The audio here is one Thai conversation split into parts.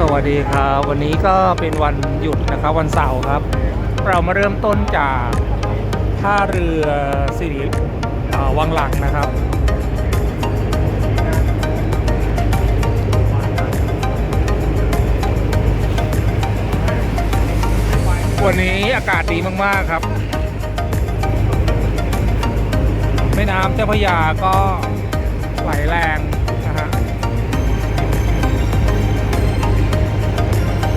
สวัสดีครับ วันนี้ก็เป็นวันหยุดนะครับวันเสาร์ครับ เรามาเริ่มต้นจากท่าเรือสิริวังหลังนะครับวันนี้อากาศดีมาก ๆ ครับ แม่น้ำเจ้าพระยาก็ไหลแรง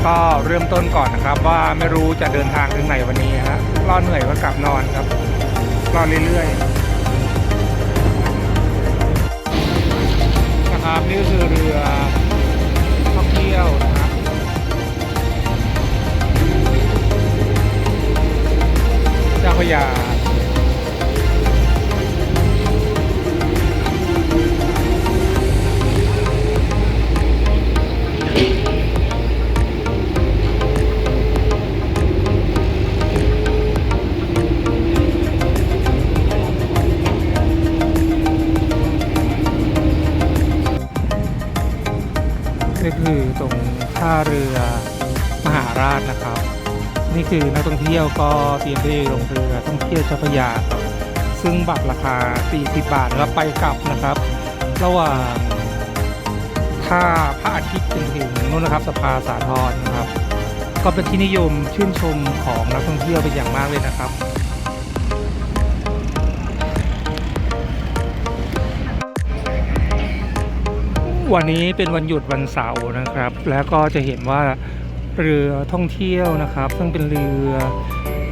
ก็เริ่มต้นก่อนนะครับว่าไม่รู้จะเดินทางถึงไหนวันนี้ฮะรอเหนื่อยก็กลับนอนครับรอเรื่อยๆนะครับนี่คือเรือท่องเที่ยวนะครับเจ้าพระยา ท่าเรือมหาราชนะครับ นี่คือนักท่องเที่ยวก็เตรียมที่ลงเรือท่องเที่ยวเจ้าพระยาครับซึ่งบัตรราคา 40 บาทแล้วไปกลับนะครับ ระหว่างท่าพระอาทิตย์จนถึงนู่นนะครับสภาสาทรนะครับ ก็เป็นที่นิยมชื่นชมของนักท่องเที่ยวเป็นอย่างมากเลยนะครับ วันนี้เป็นวันหยุดวันเสาร์นะครับ แล้วก็จะเห็นว่าเรือท่องเที่ยวนะครับ ซึ่งเป็นเรือ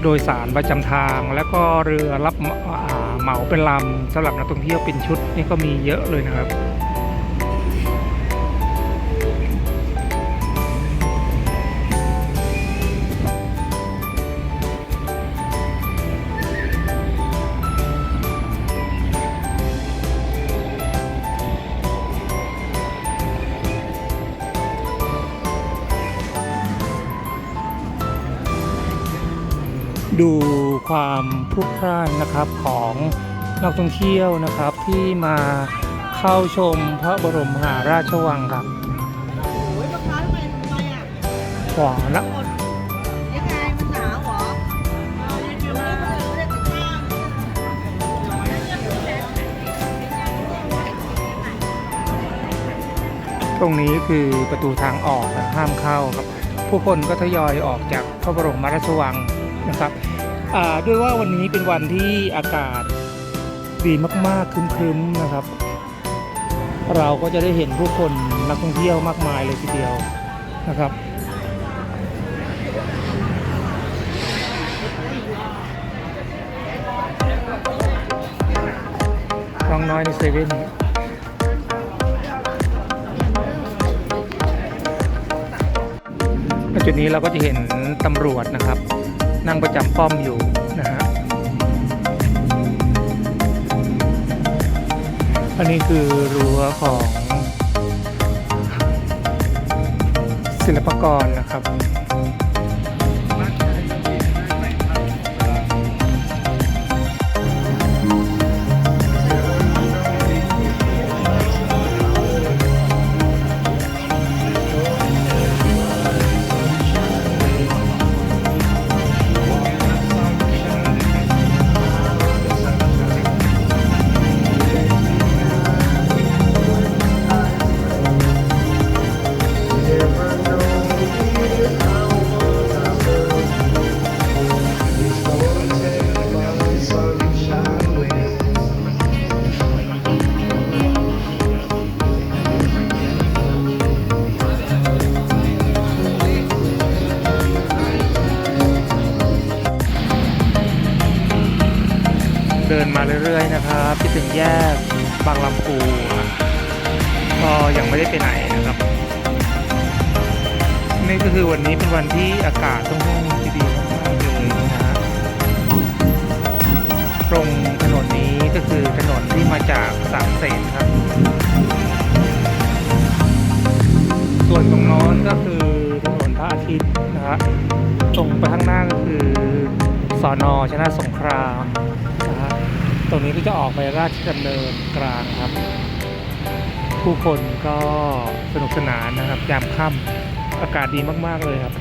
โดยสารประจำทาง แล้วก็เรือรับเหมาอ่าเหมาเป็นลำสำหรับนักท่องเที่ยวเป็นชุดนี่ก็มีเยอะเลยนะครับ ดูความพลุกพล่านนะครับของนักท่องเที่ยวนะครับที่มาเข้าชมพระบรมมหาราชวังครับโอ้ยมะพร้าวทำไมทำไมอะขวานะหมดยังไงมันหนาวเหรอเอายังอยู่นี่เขาเลยเรียกข้างตรงนี้คือประตูทางออกนะห้ามเข้าครับ ผู้คนก็ทยอยออกจากพระบรมราชวัง นะครับด้วยว่าวันนี้เป็นวันที่อากาศดีมากๆครึ้มๆนะครับ เราก็จะได้เห็นผู้คนนักท่องเที่ยวมากมายเลยทีเดียวนะครับน้องน้อยในเซเว่นณจุดนี้เราก็จะเห็นตำรวจนะครับ นั่งประจำป้อมอยู่นะฮะอันนี้คือรั้วของศิลปากรนะครับ ถึงแยกบางลำพูก็ยังไม่ได้ไปไหนนะครับนี่ก็คือวันนี้เป็นวันที่อากาศต้องห้องที่ดีมากๆเลยนะฮะตรงถนนนี้ก็คือถนนที่มาจากสามเสนครับ ส่วนตรงโน้นก็คือถนนพระอาทิตย์นะฮะตรงไปข้างหน้าก็คือสอนอชนะสงคราม รงนี้ก็จะออกไปราชดำเนินกลางครับ ผู้คนก็สนุกสนานนะครับยามค่ำอากาศดีมาก ๆ เลยครับ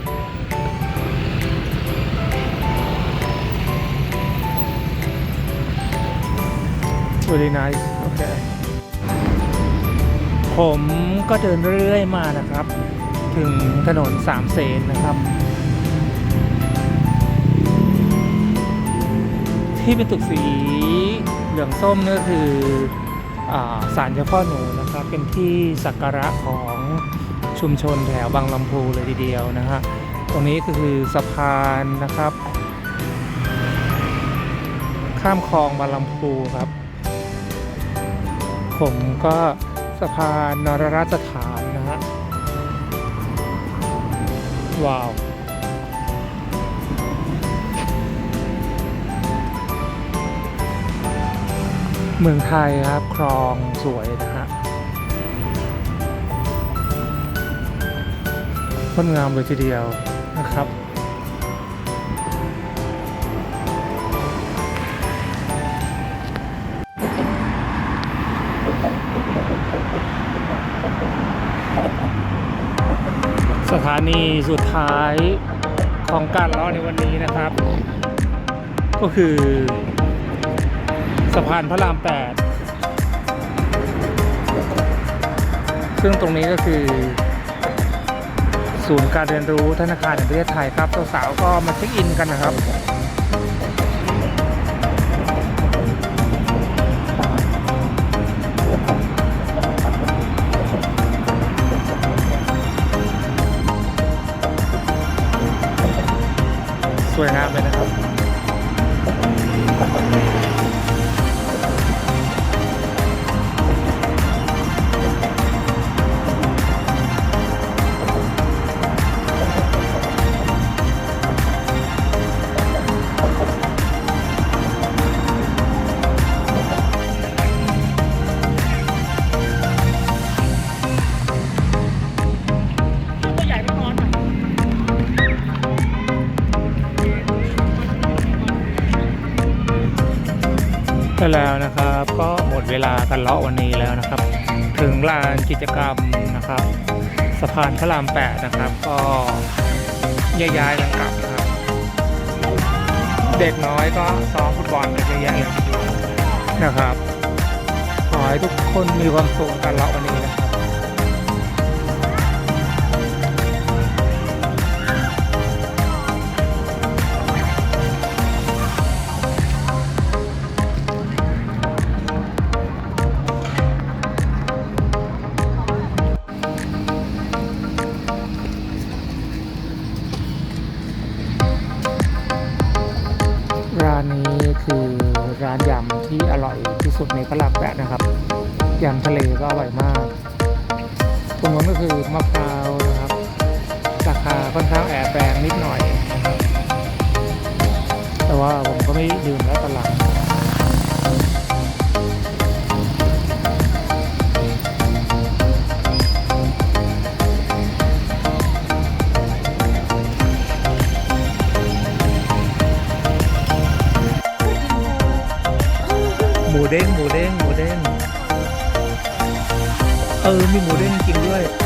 really nice โอเคผมก็เดินเรื่อยๆมานะครับ ถึงถนนสามเสนนะครับที่เป็นตึกสี เหลืองส้มก็คืออาศาลเจ้าพ่อหนูนะครับเป็นที่สักการะของชุมชนแถวบางลำพูเลยทีเดียวนะฮะตรงนี้ก็คือสะพานนะครับ ข้ามคลองบางลำพูครับ ผมก็สะพานนรราชสถานนะฮะว้าว เมืองไทยครับคลองสวยนะฮะงดงามเลยทีเดียวนะครับสถานีสุดท้ายของการล้อในวันนี้นะครับ ก็คือ สะพานพระราม8ซึ่งตรงนี้ก็คือ ศูนย์การเรียนรู้ธนาคารแห่งประเทศไทยครับสาวๆก็มาเช็คอินกันนะครับสวยงามเลยนะ ก็แล้วนะครับ ก็หมดเวลากันเลาะวันนี้แล้วนะครับ ถึงลานกิจกรรมนะครับ สะพานพระรามแปดนะครับ ก็ย้ายๆกันกลับนะครับ เด็กน้อยก็ซ้อมฟุตบอลกันเยอะแยะเลยนะครับขอให้ทุกคนมีความสุขกันเลาะวันนี้นะครับ นี้คือร้านยำที่อร่อยที่สุดในพระรามแปะนะครับยำทะเลก็อร่อยมากตรงนั้นก็คือมะพร้าวนะครับ ราคาค่อนข้างแอบแพงนิดหน่อยนะครับแต่ว่าผมก็ไม่ดื มูเด้งหมูเด้งหมูเด้ง เออ มีหมูเด้งจริงด้วย